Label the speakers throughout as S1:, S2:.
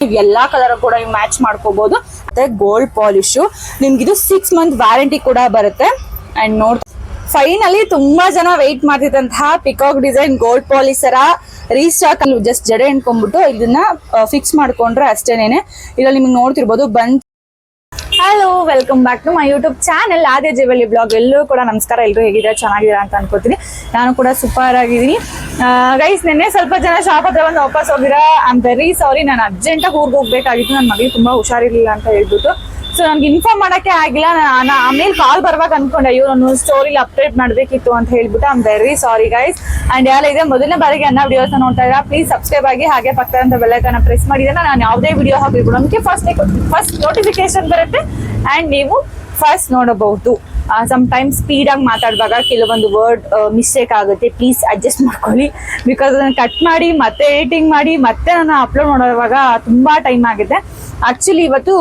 S1: ನೀವು ಎಲ್ಲಾ ಕಲರ್ ಕೂಡ ನೀವು ಮ್ಯಾಚ್ ಮಾಡ್ಕೋಬಹುದು ಮತ್ತೆ ಗೋಲ್ಡ್ ಪಾಲಿಶ್ ನಿಮ್ಗೆ ಇದು ಸಿಕ್ಸ್ ಮಂತ್ ವ್ಯಾರಂಟಿ ಕೂಡ ಬರುತ್ತೆ. ಅಂಡ್ ನೋಡ್ ಫೈನಲಿ ತುಂಬಾ ಜನ ವೆಯ್ಟ್ ಮಾಡ್ತಿದ್ದಂತಹ ಪಿಕಾಕ್ ಡಿಸೈನ್ ಗೋಲ್ಡ್ ಪಾಲಿಸರ ರೀಸ್ಟಾಕ್ ಅಲ್ಲಿ ಜಸ್ಟ್ ಜಡೆ ಎಣ್ಕೊಂಡ್ಬಿಟ್ಟು ಇದನ್ನ ಫಿಕ್ಸ್ ಮಾಡ್ಕೊಂಡ್ರೆ ಅಷ್ಟೇನೆ ಇದ್ರಲ್ಲಿ ನಿಮ್ಗೆ ನೋಡ್ತಿರ್ಬೋದು ಬಂದ್ hello welcome back to my YouTube channel ಆದ್ಯ ಜೀವಲಿ ಬ್ಲಾಗ್ ಎಲ್ಲರೂ ಕೂಡ ನಮಸ್ಕಾರ, ಎಲ್ಲರೂ ಹೇಗಿದ್ದಾರೆ, ಚೆನ್ನಾಗಿದ್ದೀರಾ ಅಂತ ಅನ್ಕೋತೀನಿ. ನಾನು ಕೂಡ ಸೂಪರ್ ಆಗಿದ್ದೀನಿ. ಗೈಸ್ ನಿನ್ನೆ ಸ್ವಲ್ಪ ಜನ ಶಾಪ್ ಹತ್ರ ಬಂದು ವಾಪಸ್ ಹೋಗಿರಾ? ಐ ಆಮ್ ವೆರಿ ಸಾರಿ ನಾನು ಅರ್ಜೆಂಟಾಗಿ ಊರಿಗೆ ಹೋಗ್ಬೇಕಾಗಿತ್ತು. ನನ್ನ ಮಗಳಿಗೆ ತುಂಬಾ ಹುಷಾರಿರಲಿಲ್ಲ ಅಂತ ಹೇಳ್ಬಿಟ್ಟು. ಸೊ ನನ್ಗೆ ಇನ್ಫಾರ್ಮ್ ಮಾಡಕ್ಕೆ ಆಗಿಲ್ಲ. ನಾನು ಆಮೇಲೆ ಕಾಲ್ ಬರುವಾಗ ಅನ್ಕೊಂಡೆ ಇವ್ರು ನಾನು ಸ್ಟೋರಿ ಅಪ್ಡೇಟ್ ಮಾಡಬೇಕಿತ್ತು ಅಂತ ಹೇಳ್ಬಿಟ್ಟು I'm very sorry guys and ಯಾರ ಇದೆ ಮೊದಲನೇ ಬಾರಿಗೆ ಅನ್ನ ವಿಡಿಯೋಸ್ ನೋಡ್ತಾ ಇದ್ದೀರಾ ಪ್ಲೀಸ್ ಸಬ್ಸ್ಕ್ರೈಬ್ ಆಗಿ, ಹಾಗೆ ಪಕ್ಕದಂತ ಬೆಲ್ಲೈಕನ್ನ ಪ್ರೆಸ್ ಮಾಡಿದ್ರೆ ನಾನು ಯಾವುದೇ ವಿಡಿಯೋ ಹಾಕಿದ್ರು ನಮಗೆ ಫಸ್ಟ್ ಫಸ್ಟ್ ನೋಟಿಫಿಕೇಶನ್ ಬರುತ್ತೆ. ಅಂಡ್ ನೀವು ಫಸ್ಟ್ ನೋಡಬಹುದು. ಸಮ್ ಟೈಮ್ ಸ್ಪೀಡ್ ಆಗಿ ಮಾತಾಡುವಾಗ ಕೆಲವೊಂದು ವರ್ಡ್ ಮಿಸ್ಟೇಕ್ ಆಗುತ್ತೆ. ಪ್ಲೀಸ್ ಅಡ್ಜಸ್ಟ್ ಮಾಡ್ಕೊಳ್ಳಿ. ಬಿಕಾಸ್ ಅದನ್ನು ಕಟ್ ಮಾಡಿ, ಮತ್ತೆ ಎಡಿಟಿಂಗ್ ಮಾಡಿ, ಮತ್ತೆ ನಾನು ಅಪ್ಲೋಡ್ ಮಾಡುವಾಗ ತುಂಬಾ ಟೈಮ್ ಆಗುತ್ತೆ. ಆಕ್ಚುಲಿ ಇವತ್ತು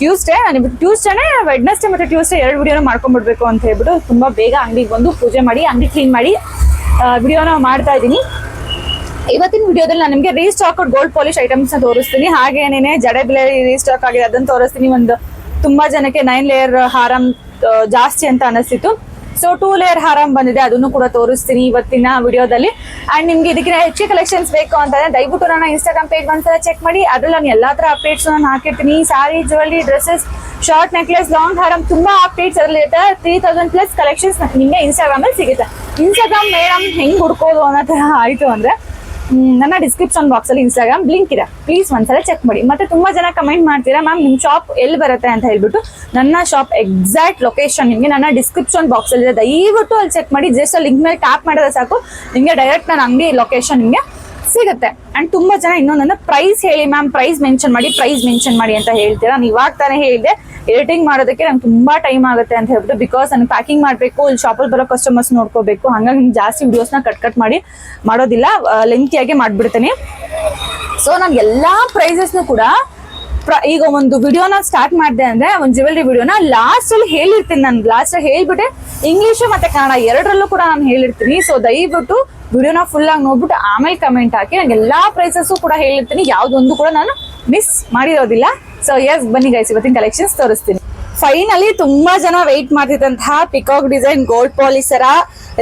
S1: ಟ್ಯೂಸ್ಡೇ ನಾನು ಇವತ್ತು ಟ್ಯೂಸ್ಡೇನೆ ವೆಡ್ನೆಸ್ಡೇ ಮತ್ತೆ ಟ್ಯೂಸ್ಡೇ ಎರಡು ವಿಡಿಯೋನ ಮಾಡ್ಕೊಂಡ್ಬಿಡ್ಬೇಕು ಅಂತ ಹೇಳ್ಬಿಟ್ಟು ತುಂಬಾ ಬೇಗ ಅಂಗಡಿಗೆ ಬಂದು ಪೂಜೆ ಮಾಡಿ, ಅಂಗಡಿ ಕ್ಲೀನ್ ಮಾಡಿ ವಿಡಿಯೋನ ಮಾಡ್ತಾ ಇದ್ದೀನಿ. ಇವತ್ತಿನ ವಿಡಿಯೋದಲ್ಲಿ ನಾನು ನಿಮಗೆ ರೀಸ್ಟಾಕ್ ಗೋಲ್ಡ್ ಪಾಲಿಶ್ ಐಟಮ್ಸ್ ತೋರಿಸ್ತೀನಿ. ಹಾಗೇನೇನೆ ಜಡೆ ಬೆಲೆ ರೀಸ್ಟಾಕ್ ಆಗಿದೆ, ಅದನ್ನು ತೋರಿಸ್ತೀನಿ. ಒಂದು ತುಂಬಾ ಜನಕ್ಕೆ ನೈನ್ ಲೇಯರ್ ಹಾರಂ ಜಾಸ್ತಿ ಅಂತ ಅನಿಸ್ತಿತ್ತು. ಸೊ ಟೂ ಲೇಯರ್ ಹಾರಂ ಬಂದಿದೆ. ಅದನ್ನು ಕೂಡ ತೋರಿಸ್ತೀನಿ ಇವತ್ತಿನ ವಿಡಿಯೋದಲ್ಲಿ. ಅಂಡ್ ನಿಮ್ಗೆ ಇದಕ್ಕಿಂತ ಹೆಚ್ಚು ಕಲೆಕ್ಷನ್ಸ್ ಬೇಕು ಅಂತಂದ್ರೆ ದಯವಿಟ್ಟು ನನ್ನ ಇನ್ಸ್ಟಾಗ್ರಾಮ್ ಪೇಜ್ ಒಂದ್ಸಲ ಚೆಕ್ ಮಾಡಿ. ಅದ್ರಲ್ಲಿ ನಾನು ಎಲ್ಲಾ ತರ ಅಪ್ಡೇಟ್ಸ್ ನಾನು ಹಾಕಿರ್ತೀನಿ. Sari jewellery dresses short necklace long harm ತುಂಬಾ ಅಪ್ಡೇಟ್ಸ್ ಅದರಲ್ಲಿ ತ್ರೀ ತೌಸಂಡ್ ಪ್ಲಸ್ ಕಲೆಕ್ಷನ್ಸ್ ನಿಮಗೆ ಇನ್ಸ್ಟಾಗ್ರಾಮ್ ಅಲ್ಲಿ ಸಿಗುತ್ತೆ. ಇನ್ಸ್ಟಾಗ್ರಾಮ್ ಮೇಡಮ್ ಹೆಂಗ್ ಹುಡ್ಕೋದು ಅನ್ನೋ ತರ ಆಯ್ತು ಅಂದ್ರೆ ನನ್ನ ಡಿಸ್ಕ್ರಿಪ್ಷನ್ ಬಾಕ್ಸ್ ಅಲ್ಲಿ ಇನ್ಸ್ಟಾಗ್ರಾಮ್ ಲಿಂಕ್ ಇದೆ. ಪ್ಲೀಸ್ ಒಂದ್ಸಲ ಚೆಕ್ ಮಾಡಿ. ಮತ್ತೆ ತುಂಬಾ ಜನ ಕಮೆಂಟ್ ಮಾಡ್ತೀರಾ ಮ್ಯಾಮ್ ನಿಮ್ ಶಾಪ್ ಎಲ್ಲಿ ಬರುತ್ತೆ? ಅಂತ ಹೇಳ್ಬಿಟ್ಟು ನನ್ನ ಶಾಪ್ ಎಕ್ಸಾಕ್ಟ್ ಲೊಕೇಶನ್ ನಿಮಗೆ ನನ್ನ ಡಿಸ್ಕ್ರಿಪ್ಷನ್ ಬಾಕ್ಸ್ ಅಲ್ಲಿ ಇದೆ. ದಯವಿಟ್ಟು ಅಲ್ಲಿ ಚೆಕ್ ಮಾಡಿ. ಜಸ್ಟ್ ಲಿಂಕ್ ಮೇಲೆ ಟ್ಯಾಪ್ ಮಾಡಿದ್ರೆ ಸಾಕು. ನಿಮಗೆ ಡೈರೆಕ್ಟ್ ನನ್ನ ಅಂಗಡಿ ಲೊಕೇಶನ್ ನಿಮಗೆ ಸಿಗುತ್ತೆ. ಅಂಡ್ ತುಂಬಾ ಜನ ಇನ್ನೊಂದನ್ನ ಪ್ರೈಸ್ ಹೇಳಿ ಮ್ಯಾಮ್ ಪ್ರೈಸ್ ಮೆನ್ಷನ್ ಮಾಡಿ ಪ್ರೈಸ್ ಮೆನ್ಷನ್ ಮಾಡಿ ಅಂತ ಹೇಳ್ತೀರಾ? ನಾನು ಇವಾಗ ತಾನೇ ಹೇಳಿದೆ ಎಡಿಟಿಂಗ್ ಮಾಡೋದಕ್ಕೆ ನಂಗೆ ತುಂಬಾ ಟೈಮ್ ಆಗುತ್ತೆ ಅಂತ ಹೇಳ್ಬಿಟ್ಟು ಬಿಕಾಸ್ ನಾನು ಪ್ಯಾಕಿಂಗ್ ಮಾಡಬೇಕು, ಇಲ್ಲಿ ಶಾಪಲ್ಲಿ ಬರೋ ಕಸ್ಟಮರ್ಸ್ ನೋಡ್ಕೋಬೇಕು. ಹಂಗಾಗಿ ನಿಮ್ಗೆ ಜಾಸ್ತಿ ವಿಡಿಯೋಸ್ನ ಕಟ್ ಕಟ್ ಮಾಡಿ ಮಾಡೋದಿಲ್ಲ ಲೆಂತಿಯಾಗಿ ಮಾಡಿಬಿಡ್ತೀನಿ. ಸೊ ನಾನು ಎಲ್ಲ ಪ್ರೈಸಸ್ನು ಕೂಡ ಈಗ ಒಂದು ವಿಡಿಯೋನ ಸ್ಟಾರ್ಟ್ ಮಾಡಿದೆ ಅಂದ್ರೆ ಒಂದು ಜ್ಯುವೆಲ್ರಿ ವಿಡಿಯೋನ ಲಾಸ್ಟ್ ಅಲ್ಲಿ ಹೇಳಿರ್ತೀನಿ ನಾನು. ಲಾಸ್ಟ್ ಹೇಳ್ಬಿಟ್ಟೆ ಇಂಗ್ಲಿಷ್ ಮತ್ತೆ ಕನ್ನಡ ಎರಡರಲ್ಲೂ ಕೂಡ ನಾನು ಹೇಳಿರ್ತೀನಿ. ಸೊ ದಯವಿಟ್ಟು ವಿಡಿಯೋನ ಫುಲ್ ಆಗಿ ನೋಡ್ಬಿಟ್ಟು ಆಮೇಲೆ ಕಮೆಂಟ್ ಹಾಕಿ ನಂಗೆ ಎಲ್ಲಾ ಪ್ರೈಸಸ್ಸು ಕೂಡ ಹೇಳಿರ್ತೀನಿ. ಯಾವ್ದೊಂದು ಕೂಡ ನಾನು ಮಿಸ್ ಮಾಡಿರೋದಿಲ್ಲ. ಸೊ ಎಸ್ ಬನ್ನಿ ಗೈಸ್ ಇವತ್ತಿನ ಕಲೆಕ್ಷನ್ಸ್ ತೋರಿಸ್ತೀನಿ. ಫೈನಲಿ ತುಂಬಾ ಜನ ವೆಯ್ಟ್ ಮಾಡ್ತಿದ್ದಂತಹ ಪಿಕಾಕ್ ಡಿಸೈನ್ ಗೋಲ್ಡ್ ಪಾಲಿಸರ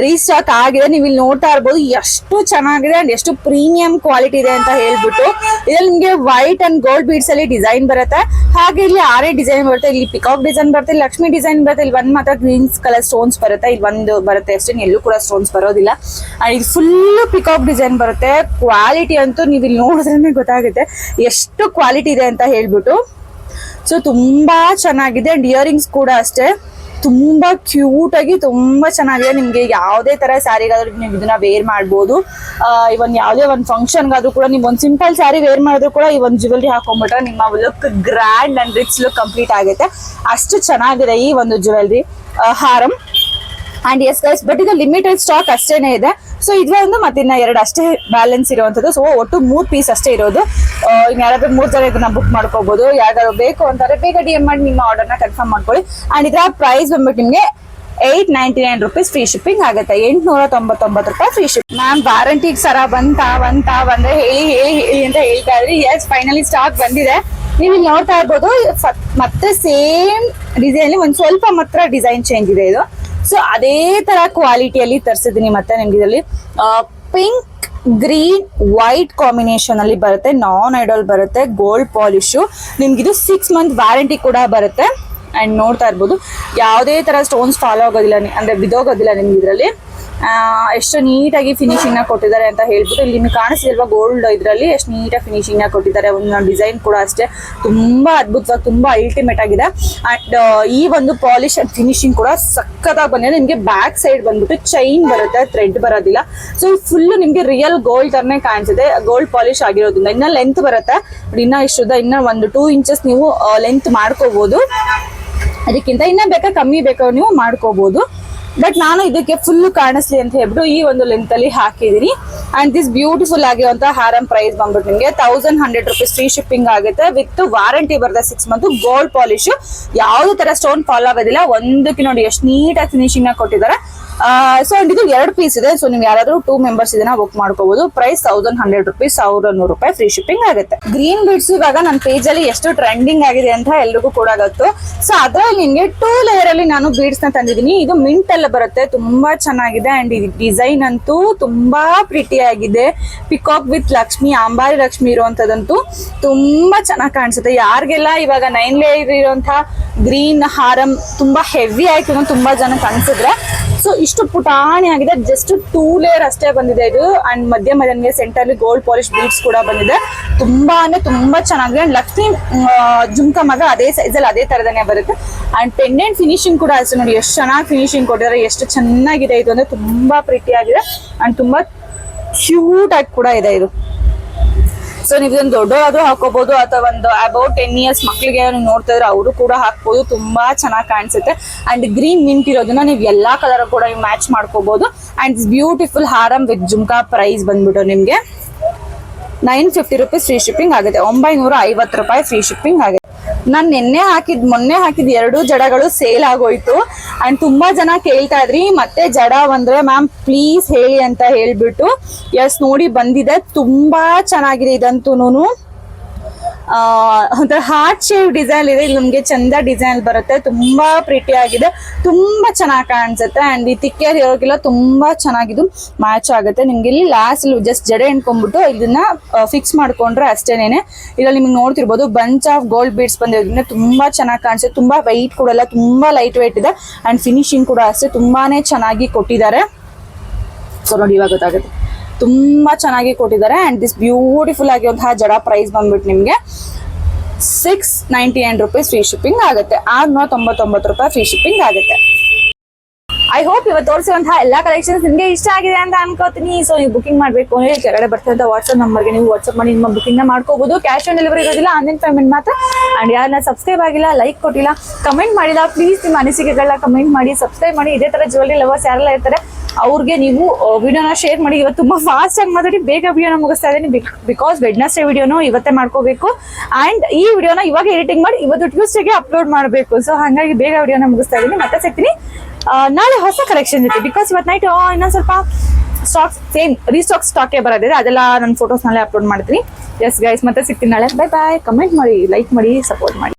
S1: ರೀಸ್ಟಾಕ್ ಆಗಿದೆ. ನೀವು ಇಲ್ಲಿ ನೋಡ್ತಾ ಇರ್ಬೋದು, ಎಷ್ಟು ಚೆನ್ನಾಗಿದೆ ಅಂಡ್ ಎಷ್ಟು ಪ್ರೀಮಿಯಂ ಕ್ವಾಲಿಟಿ ಇದೆ ಅಂತ ಹೇಳ್ಬಿಟ್ಟು ಇದ್ರಲ್ಲಿ ನಿಮ್ಗೆ ವೈಟ್ ಅಂಡ್ ಗೋಲ್ಡ್ ಬೀಡ್ಸ್ ಅಲ್ಲಿ ಡಿಸೈನ್ ಬರುತ್ತೆ. ಹಾಗೆ ಇಲ್ಲಿ ಆರೇ ಡಿಸೈನ್ ಬರುತ್ತೆ. ಇಲ್ಲಿ ಪಿಕಾಕ್ ಡಿಸೈನ್ ಬರುತ್ತೆ ಲಕ್ಷ್ಮಿ ಡಿಸೈನ್ ಬರುತ್ತೆ. ಇಲ್ಲಿ ಒಂದ್ ಮಾತ್ರ ಗ್ರೀನ್ಸ್ ಕಲರ್ ಸ್ಟೋನ್ಸ್ ಬರುತ್ತೆ. ಇಲ್ಲಿ ಒಂದು ಬರುತ್ತೆ ಅಷ್ಟೇ ಎಲ್ಲೂ ಕೂಡ ಸ್ಟೋನ್ಸ್ ಬರೋದಿಲ್ಲ. ಅಂಡ್ ಇದು ಫುಲ್ ಪಿಕಾಕ್ ಡಿಸೈನ್ ಬರುತ್ತೆ. ಕ್ವಾಲಿಟಿ ಅಂತೂ ನೀವು ಇಲ್ಲಿ ನೋಡಿದ್ರೆ ಗೊತ್ತಾಗುತ್ತೆ. ಎಷ್ಟು ಕ್ವಾಲಿಟಿ ಇದೆ ಅಂತ ಹೇಳ್ಬಿಟ್ಟು. ಸೊ ತುಂಬಾ ಚೆನ್ನಾಗಿದೆ. ಅಂಡ್ ಇಯರಿಂಗ್ಸ್ ಕೂಡ ಅಷ್ಟೇ. ತುಂಬಾ ಕ್ಯೂಟ್ ಆಗಿ ತುಂಬಾ ಚೆನ್ನಾಗಿದೆ. ನಿಮ್ಗೆ ಯಾವುದೇ ತರ ಸ್ಯಾರಿಗಾದ್ರೂ ನೀವು ಇದನ್ನ ವೇರ್ ಮಾಡ್ಬೋದು. ಇವನ್ ಯಾವುದೇ ಒಂದು ಫಂಕ್ಷನ್ಗಾದ್ರೂ ಕೂಡ ನೀವು ಒಂದು ಸಿಂಪಲ್ ಸ್ಯಾರಿ ವೇರ್ ಮಾಡಿದ್ರು ಕೂಡ ಈ ಒಂದು ಜ್ಯುವೆಲ್ರಿ ಹಾಕೊಂಡ್ಬಿಟ್ರೆ ನಿಮ್ಮ look grand and rich look complete ಆಗುತ್ತೆ. ಅಷ್ಟು ಚೆನ್ನಾಗಿದೆ ಈ ಒಂದು ಜ್ಯುವೆಲ್ರಿ ಹಾರಂ. ಅಂಡ್ ಎಸ್ ಗೈಸ್ ಬಟ್ ಇದು ಲಿಮಿಟೆಡ್ ಸ್ಟಾಕ್ ಅಷ್ಟೇನೆ ಇದೆ. ಸೊ ಇದ್ರ ಒಂದು ಮತ್ತಿನ್ನ ಎರಡು ಅಷ್ಟೇ ಬ್ಯಾಲೆನ್ಸ್ ಇರುವಂತದ್ದು ಸೊ ಒಟ್ಟು ಮೂರ್ ಪೀಸ್ ಅಷ್ಟೇ ಇರೋದು. ಆ, ಇನ್ ಯಾರಾದ್ರೂ ಮೂರ್ ಜನ ಇದನ್ನ ಬುಕ್ ಮಾಡ್ಕೋಬಹುದು ಯಾವ್ದಾದ್ರು ಬೇಕು ಅಂತಾರೆ ಬೇಗ ಡಿ ಎಂ ಮಾಡಿ ನಿಮ್ಮ ಆರ್ಡರ್ನ ಕನ್ಫರ್ಮ್ ಮಾಡ್ಕೊಳ್ಳಿ. ಅಂಡ್ ಇದರ ಪ್ರೈಸ್ ಬಂದ್ಬಿಟ್ಟು ನಿಮ್ಗೆ eight ninety nine rupees free shipping ಆಗುತ್ತೆ. ಎಂಟ್ನೂರ ತೊಂಬತ್ತೊಂಬತ್ತು ರೂಪಾಯಿ ಫ್ರೀ ಶಿಪ್ ಮ್ಯಾಮ್ ವಾರಂಟಿ ಸರ ಬಂತ ಬಂತ ಬಂದ್ರೆ ಹೇಳಿ ಹೇಳಿ ಹೇಳಿ ಅಂತ ಹೇಳ್ತಾ ಇದ್ರಿ. ಎಸ್ ಫೈನಲಿ ಸ್ಟಾಕ್ ಬಂದಿದೆ. ನೀವು ಇಲ್ಲಿ ನೋಡ್ತಾ ಇರ್ಬೋದು ಮತ್ತೆ ಸೇಮ್ ಡಿಸೈನ್ ಒಂದ್ ಸ್ವಲ್ಪ ಮಾತ್ರ ಡಿಸೈನ್ ಚೇಂಜ್ ಇದೆ ಇದು. ಸೊ ಅದೇ ತರ ಕ್ವಾಲಿಟಿಯಲ್ಲಿ ತರಿಸಿದೀನಿ ಮತ್ತೆ ನಿಮ್ಗೆ ಇದರಲ್ಲಿ. ಪಿಂಕ್ ಗ್ರೀನ್, ವೈಟ್ ಕಾಂಬಿನೇಷನ್ ಅಲ್ಲಿ ಬರುತ್ತೆ ನಾನ್ ಐಡಲ್ ಬರುತ್ತೆ ಗೋಲ್ಡ್ ಪಾಲಿಶು ನಿಮ್ಗೆ ಇದು ಸಿಕ್ಸ್ ಮಂತ್ ವ್ಯಾರಂಟಿ ಕೂಡ ಬರುತ್ತೆ. ಅಂಡ್ ನೋಡ್ತಾ ಇರ್ಬೋದು, ಯಾವುದೇ ತರ ಸ್ಟೋನ್ಸ್ ಫಾಲೋ ಆಗೋದಿಲ್ಲ, ಅಂದ್ರೆ ಬಿದೋಗೋದಿಲ್ಲ ನಿಮ್ಗೆ ಇದರಲ್ಲಿ. ಎಷ್ಟು ನೀಟಾಗಿ ಫಿನಿಶಿಂಗ್ ಕೊಟ್ಟಿದ್ದಾರೆ ಅಂತ ಹೇಳ್ಬಿಟ್ಟು ಇಲ್ಲಿ ನಿಮ್ಗೆ ಕಾಣಿಸ್ತಿಲ್ವಾ ಗೋಲ್ಡ್ ಇದರಲ್ಲಿ? ಎಷ್ಟು ನೀಟಾಗಿ ಫಿನಿಶಿಂಗ್ ಕೊಟ್ಟಿದ್ದಾರೆ. ಒಂದು ಡಿಸೈನ್ ಕೂಡ ಅಷ್ಟೇ. ತುಂಬ ಅದ್ಭುತವಾಗಿ, ತುಂಬ ಅಲ್ಟಿಮೇಟ್ ಆಗಿದೆ. ಆ್ಯಂಡ್ ಈ ಒಂದು ಪಾಲಿಶ್ ಅಂಡ್ ಫಿನಿಶಿಂಗ್ ಕೂಡ ಸಕ್ಕತ್ತಾಗಿ ಬಂದಿದೆ. ನಿಮಗೆ ಬ್ಯಾಕ್ ಸೈಡ್ ಬಂದ್ಬಿಟ್ಟು ಚೈನ್ ಬರುತ್ತೆ ಥ್ರೆಡ್ ಬರೋದಿಲ್ಲ. ಸೊ ಫುಲ್ಲು ನಿಮಗೆ ರಿಯಲ್ ಗೋಲ್ಡ್ ಥರನೇ ಕಾಣಿಸುತ್ತೆ. ಗೋಲ್ಡ್ ಪಾಲಿಶ್ ಆಗಿರೋದ್ರಿಂದ. ಇನ್ನೂ ಲೆಂತ್ ಬರುತ್ತೆ. ಬಟ್ ಇನ್ನ ಇಷ್ಟುದ ಇನ್ನ ಒಂದು ಟೂ ಇಂಚಸ್ ನೀವು ಲೆಂತ್ ಮಾಡ್ಕೋಬೋದು. ಅದಕ್ಕಿಂತ ಇನ್ನೂ ಬೇಕಾ, ಕಮ್ಮಿ ಬೇಕಾ ನೀವು ಮಾಡ್ಕೋಬಹುದು ಬಟ್ ನಾನು ಇದಕ್ಕೆ ಫುಲ್ ಕಾಣಿಸ್ಲಿ ಅಂತ ಹೇಳ್ಬಿಟ್ಟು ಈ ಒಂದು ಲೆಂತ್ ಅಲ್ಲಿ ಹಾಕಿದೀನಿ ಅಂಡ್ ದಿಸ್ ಬ್ಯೂಟಿಫುಲ್ ಆಗಿರುವಂತಹ ಹಾರಂ ಪ್ರೈಸ್ ಬಂದ್ಬಿಟ್ಟು ನಿಮಗೆ thousand hundred rupees free shipping ಆಗುತ್ತೆ. ವಿತ್ ವಾರಂಟಿ ಬರುತ್ತೆ ಸಿಕ್ಸ್ ಮಂತ್ ಗೋಲ್ಡ್ ಪಾಲಿಶ್ ಯಾವುದೇ ತರ ಸ್ಟೋನ್ ಫಾಲೋ ಆಗೋದಿಲ್ಲ. ಒಂದಕ್ಕೆ ನೋಡಿ ಎಷ್ಟು ನೀಟಾಗಿ ಫಿನಿಶಿಂಗ್ನ ಕೊಟ್ಟಿದ್ದಾರೆ. ಸೊ ಇದು ಎರಡು ಪೀಸ್ ಇದೆ. ಸೊ ನೀವು ಯಾರಾದ್ರೂ ಟೂ ಮೆಂಬರ್ಸ್ ಇದನ್ನ ಬುಕ್ ಮಾಡ್ಕೋಬಹುದು ಪ್ರೈಸ್ ತೌಸಂಡ್ ಹಂಡ್ರೆಡ್ ರುಪೀಸ್ ಸಾವಿರದ ನೂರು ರೂಪಾಯಿ ಫ್ರೀ ಶಿಪ್ಪಿಂಗ್ ಆಗುತ್ತೆ. ಗ್ರೀನ್ ಬಿಡ್ಸ್ ಇವಾಗ ನನ್ನ ಪೇಜ್ ಅಲ್ಲಿ ಎಷ್ಟು ಟ್ರೆಂಡಿಂಗ್ ಆಗಿದೆ ಅಂತ ಎಲ್ರಿಗೂ ಕೂಡ ಗೊತ್ತು. ಸೊ ಅದ್ರಲ್ಲಿ ನಿಮಗೆ ಟೂ ಲೇಯರ್ ಅಲ್ಲಿ ನಾನು ಬೀಡ್ಸ್ನ ತಂದಿದ್ದೀನಿ. ಇದು ಮಿಂಟ್ ಎಲ್ಲ ಬರುತ್ತೆ. ತುಂಬಾ ಚೆನ್ನಾಗಿದೆ ಅಂಡ್ ಇದು ಡಿಸೈನ್ ಅಂತೂ ತುಂಬಾ ಪ್ರಿಟಿ ಆಗಿದೆ. ಪಿಕಾಕ್ ವಿತ್ ಲಕ್ಷ್ಮಿ ಅಂಬಾರಿ ಲಕ್ಷ್ಮಿ ಇರುವಂತದಂತೂ ತುಂಬಾ ಚೆನ್ನಾಗಿ ಕಾಣಿಸುತ್ತೆ. ಯಾರಿಗೆಲ್ಲ ಇವಾಗ ನೈನ್ ಲೇಯರ್ ಇರುವಂತಹ ಗ್ರೀನ್ ಹಾರಂ ತುಂಬಾ ಹೆವಿ ಆಯ್ತು ತುಂಬಾ ಜನ ಕಾಣಿಸಿದ್ರೆ ಸೊ ಇಷ್ಟು ಪುಟಾಣಿ ಆಗಿದೆ. ಜಸ್ಟ್ ಟೂ ಲೇಯರ್ ಅಷ್ಟೇ ಬಂದಿದೆ ಇದು. ಅಂಡ್ ಮಧ್ಯ ಮಧ್ಯಂಗೆ ಸೆಂಟರ್ ಗೋಲ್ಡ್ ಪಾಲಿಶ್ ಬೀಡ್ಸ್ ಕೂಡ ಬಂದಿದೆ. ತುಂಬಾ ಅಂದ್ರೆ ತುಂಬಾ ಚೆನ್ನಾಗಿದೆ. ಲಕ್ಷ್ಮಿ ಜುಮ್ಕ ಮಗ ಅದೇ ಸೈಜ್ ಅಲ್ಲಿ ಅದೇ ತರದನೇ ಬರುತ್ತೆ. ಅಂಡ್ ಪೆಂಡೆಂಟ್ ಫಿನಿಶಿಂಗ್ ಕೂಡ ಅಷ್ಟೇ ನೋಡಿ. ಎಷ್ಟು ಚೆನ್ನಾಗಿ ಫಿನಿಶಿಂಗ್ ಕೊಟ್ಟಿದ್ದಾರೆ. ಎಷ್ಟು ಚೆನ್ನಾಗಿದೆ ಇದು. ಅಂದ್ರೆ ತುಂಬಾ ಪ್ರೀತಿ ಆಗಿದೆ. ಅಂಡ್ ತುಂಬಾ ಕ್ಯೂಟ್ ಆಗಿ ಕೂಡ ಇದೆ ಇದು. ಸೊ ನೀವು ಇದನ್ನು ದೊಡ್ಡವಾದ್ರೂ ಹಾಕೋಬಹುದು ಅಥವಾ ಒಂದು ಅಬೌಟ್ ಟೆನ್ ಇಯರ್ಸ್ ಮಕ್ಕಳಿಗೆ ನೋಡ್ತಾ ಇದ್ರೆ ಅವರು ಕೂಡ ಹಾಕ್ಬೋದು. ತುಂಬಾ ಚೆನ್ನಾಗಿ ಕಾಣಿಸುತ್ತೆ. ಅಂಡ್ ಗ್ರೀನ್ ಮಿಂಟ್ ಇರೋದನ್ನ ನೀವು ಎಲ್ಲಾ ಕಲರ್ ಕೂಡ ನೀವು ಮ್ಯಾಚ್ ಮಾಡ್ಕೋಬಹುದು ಅಂಡ್ ಬ್ಯೂಟಿಫುಲ್ ಹಾರಂ ವಿತ್ ಜುಮ್ಕಾ ಪ್ರೈಸ್ ಬಂದ್ಬಿಟ್ಟು ನಿಮ್ಗೆ nine fifty rupees free shipping ಆಗುತ್ತೆ. ಒಂಬೈನೂರ ಐವತ್ತು ರೂಪಾಯಿ ಫ್ರೀ ಶಿಪ್ಪಿಂಗ್ ಆಗುತ್ತೆ. ನಾನು ನಿನ್ನೆ ಹಾಕಿದ್, ಮೊನ್ನೆ ಹಾಕಿದ ಎರಡು ಜಡಗಳು ಸೇಲ್ ಆಗೋಯ್ತು. ಅಂಡ್ ತುಂಬಾ ಜನ ಕೇಳ್ತಾ ಇದ್ರಿ, ಮತ್ತೆ ಜಡ ಬಂದ್ರೆ ಮ್ಯಾಮ್ ಪ್ಲೀಸ್ ಹೇಳಿ ಅಂತ ಹೇಳ್ಬಿಟ್ಟು. ಎಸ್, ನೋಡಿ ಬಂದಿದೆ, ತುಂಬಾ ಚೆನ್ನಾಗಿದೆ ಇದಂತೂನು ಒಂಥರ ಹಾರ್ಟ್ ಶೇಪ್ ಡಿಸೈನ್ ಇದೆ. ಇಲ್ಲಿ ನಿಮ್ಗೆ ಚಂದ ಡಿಸೈನ್ ಬರುತ್ತೆ. ತುಂಬಾ ಪ್ರೀಟಿ ಆಗಿದೆ. ತುಂಬಾ ಚೆನ್ನಾಗಿ ಕಾಣಿಸುತ್ತೆ. ಅಂಡ್ ಈ ತಿಕ್ಕೇರ್ ಇರೋಗಿಲ್ಲ ತುಂಬಾ ಚೆನ್ನಾಗಿದು ಮ್ಯಾಚ್ ಆಗುತ್ತೆ. ನಿಮ್ಗೆ ಇಲ್ಲಿ ಲಾಸ್ಟ್ ಜಸ್ಟ್ ಜಡೆ ಎಣ್ಕೊಂಡ್ಬಿಟ್ಟು ಇದನ್ನ ಫಿಕ್ಸ್ ಮಾಡ್ಕೊಂಡ್ರೆ ಅಷ್ಟೇನೆ ಇದ್ರಲ್ಲಿ ನಿಮ್ಗೆ ನೋಡ್ತಿರ್ಬೋದು ಬಂಚ್ ಆಫ್ ಗೋಲ್ಡ್ ಬೀಡ್ಸ್ ಬಂದಿರೋದ್ರಿಂದ ತುಂಬಾ ಚೆನ್ನಾಗಿ ಕಾಣಿಸುತ್ತೆ. ತುಂಬಾ ವೈಟ್ ಕೂಡ ಇಲ್ಲ, ತುಂಬಾ ಲೈಟ್ ವೆಯ್ಟ್ ಇದೆ. ಅಂಡ್ ಫಿನಿಶಿಂಗ್ ಕೂಡ ಅಷ್ಟೇ. ತುಂಬಾನೇ ಚೆನ್ನಾಗಿ ಕೊಟ್ಟಿದ್ದಾರೆ. ಸೊ ನೋಡಿ ಇವಾಗ ಗೊತ್ತಾಗುತ್ತೆ. ತುಂಬಾ ಚೆನ್ನಾಗಿ ಕೊಟ್ಟಿದ್ದಾರೆ ಅಂಡ್ ದಿಸ್ ಬ್ಯೂಟಿಫುಲ್ ಆಗಿರುವಂತಹ ಜಡ ಪ್ರೈಸ್ ಬಂದ್ಬಿಟ್ಟು ನಿಮ್ಗೆ six ninety nine rupees free shipping ಆಗುತ್ತೆ. ಆರ್ನೂರ ತೊಂಬತ್ತೊಂಬತ್ತು ರೂಪಾಯಿ ಫ್ರೀ ಶಿಪ್ಪಿಂಗ್ ಆಗುತ್ತೆ. ಐ ಹೋಪ್ ಇವತ್ತು ತೋರಿಸಿರುವಂತಹ ಎಲ್ಲಾ ಕಲೆಕ್ಷನ್ಸ್ ನಿಮಗೆ ಇಷ್ಟ ಆಗಿದೆ ಅಂತ ಅನ್ಕೋತೀನಿ. ಸೊ ನೀವು ಬುಕಿಂಗ್ ಮಾಡಬೇಕು ಅಂದ್ರೆ ಕೆಳಗಡೆ ಬರ್ತಿರುವಂತ ವಾಟ್ಸ್ಆಪ್ ನಂಬರ್ಗೆ ನೀವು ವಾಟ್ಸ್ಆಪ್ ಮಾಡಿ ನಿಮ್ಮ ಬುಕಿಂಗ್ನ ಮಾಡ್ಕೋಬಹುದು ಕ್ಯಾಶ್ ಆನ್ ಡೆಲಿವರಿ ಇರೋದಿಲ್ಲ ಆನ್ಲೈನ್ ಪೇಮೆಂಟ್ ಮಾತ್ರ. ಅಂಡ್ ಯಾರನ್ನ ಸಬ್ಸ್ಕ್ರೈಬ್ ಆಗಿಲ್ಲ ಲೈಕ್ ಕೊಟ್ಟಿಲ್ಲ ಕಮೆಂಟ್ ಮಾಡಿಲ್ಲ ಪ್ಲೀಸ್ ನಿಮ್ಮ ಅನಿಸಿಕೆಗಳನ್ನ ಕಮೆಂಟ್ ಮಾಡಿ ಸಬ್ಸ್ಕ್ರೈಬ್ ಮಾಡಿ. ಇದೇ ತರ ಜ್ಯುವೆಲ್ಲರಿ ಲವರ್ಸ್ ಯಾರೆಲ್ಲ ಇರ್ತಾರೆ ಅವ್ರಿಗೆ ನೀವು ವಿಡಿಯೋನ ಶೇರ್ ಮಾಡಿ. ಇವತ್ತು ತುಂಬಾ ಫಾಸ್ಟ್ ಆಗಿ ಮಾತಾಡಿ, ಬೇಗ ವಿಡಿಯೋನ ಮುಗಿಸ್ತಾ ಇದ್ದೀನಿ. ಬಿಕಾಸ್ ವೆಡ್ನೆಸ್ಡೇ ವಿಡಿಯೋನು ಇವತ್ತೇ ಮಾಡ್ಕೋಬೇಕು. ಅಂಡ್ ಈ ವಿಡಿಯೋನ ಇವಾಗ ಎಡಿಟಿಂಗ್ ಮಾಡಿ, ಇವತ್ತು ಟ್ಯೂಸ್ಡೇಗೆ ಅಪ್ಲೋಡ್ ಮಾಡಬೇಕು. ಸೊ ಹಾಗಾಗಿ ಬೇಗ ವಿಡಿಯೋನ ಮುಗಿಸ್ತಾ ಇದ್ದೀನಿ. ಮತ್ತೆ ಸಿಗ್ತೀನಿ. ನಾಳೆ ಹೊಸ ಕಲೆಕ್ಷನ್ ಜೊತೆ. ಬಿಕಾಸ್ ಇವತ್ತು ನೈಟ್ ಇನ್ನೊಂದು ಸ್ವಲ್ಪ ಸ್ಟಾಕ್ ಸೇಮ್ ರೀಸ್ಟಾಕ್ ಸ್ಟಾಕೇ ಬರೋದಿದೆ. ಅದೆಲ್ಲ ನನ್ನ ಫೋಟೋಸ್ ನಾಳೆ ಅಪ್ಲೋಡ್ ಮಾಡ್ತೀನಿ. ಎಸ್ ಗೈಸ್ ಮತ್ತೆ ಸಿಗ್ತೀನಿ ನಾಳೆ. ಬೈ ಬಾಯ್ ಕಮೆಂಟ್ ಮಾಡಿ ಲೈಕ್ ಮಾಡಿ ಸಪೋರ್ಟ್ ಮಾಡಿ.